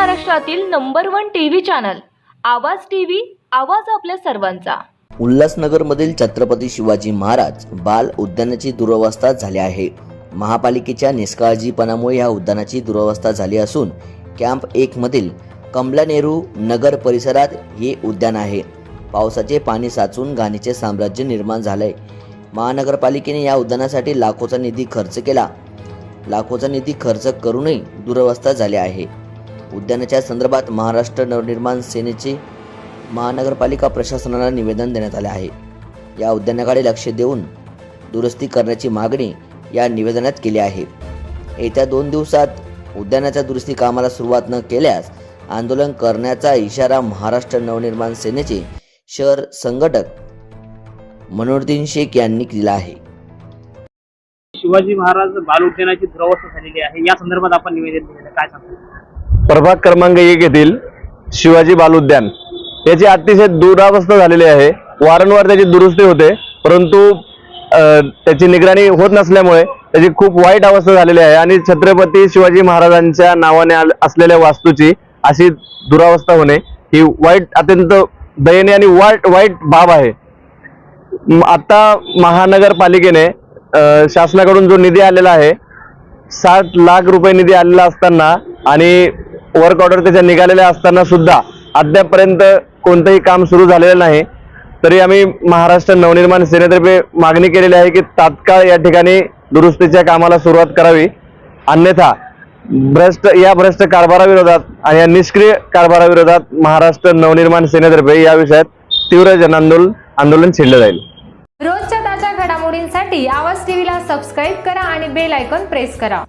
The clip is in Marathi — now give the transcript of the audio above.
महाराष्ट्रातील number one TV channel Awaaz TV आवाज आपल्या सर्वांचा. उल्हासनगरमधील छत्रपती शिवाजी महाराज बाल उद्यानाची दुरवस्था झाली आहे. महापालिकेच्या निष्काळजीपणामुळे या उद्यानाची दुरवस्था झाली असून कॅम्प एक मधील कमला नेहरू नगर परिसरात हे उद्यान आहे. पावसाचे पाणी साचून घाणीचे साम्राज्य निर्माण झालंय. महानगरपालिकेने या उद्यानासाठी लाखोचा निधी खर्च केला. लाखोचा निधी खर्च करूनही दुरवस्था झाली आहे. उद्यानाच्या संदर्भात महाराष्ट्र नवनिर्माण सेनेचे महानगरपालिका प्रशासनाला निवेदन देण्यात आले आहे. या उद्यानाकडे लक्ष देऊन दुरुस्ती करण्याची मागणी या निवेदनात केली आहे. येत्या दोन दिवसात उद्यानाच्या दुरुस्ती कामाला सुरुवात न केल्यास आंदोलन करण्याचा इशारा महाराष्ट्र नवनिर्माण सेनेचे शहर संघटक मनोरदीन शेख यांनी दिला आहे. शिवाजी महाराज बाल उद्यानाची दुरावस्था झालेली आहे. या संदर्भात आपण निवेदन दिलेलं काय सांगतो प्रभाग क्रमांक एक येथील शिवाजी बाल उद्यान याची अतिशय दुरावस्था झालेली आहे. वारंवार त्याची दुरुस्ती होते. परंतु त्याची निगराणी होत नसल्यामुळे त्याची खूप वाईट अवस्था झालेली आहे आणि छत्रपती शिवाजी महाराजांच्या नावाने असलेल्या वास्तूची अशी दुरावस्था होणे ही वाईट अत्यंत दयनीय आणि वाईट वाईट बाब आहे. म- आता महानगरपालिकेने शासनाकडून जो निधी आलेला आहे सात लाख रुपये निधी आलेला असताना आणि वर्क ऑर्डर त्याच्या निघालेल्या असताना सुद्धा अद्यापपर्यंत कोणतंही काम सुरू झालेलं नाही. तरी आम्ही महाराष्ट्र नवनिर्माण सेनेतर्फे मागणी केलेली आहे की तात्काळ या ठिकाणी दुरुस्तीच्या कामाला सुरुवात करावी. अन्यथा भ्रष्ट या भ्रष्ट कारभाराविरोधात आणि या निष्क्रिय कारभाराविरोधात महाराष्ट्र नवनिर्माण सेनेतर्फे या विषयात तीव्र जनांदोलन आंदोलन छेडलं जाईल. रोजच्या ताज्या घडामोडींसाठी आवाज टीव्हीला सबस्क्राईब करा आणि बेल आयकॉन प्रेस करा.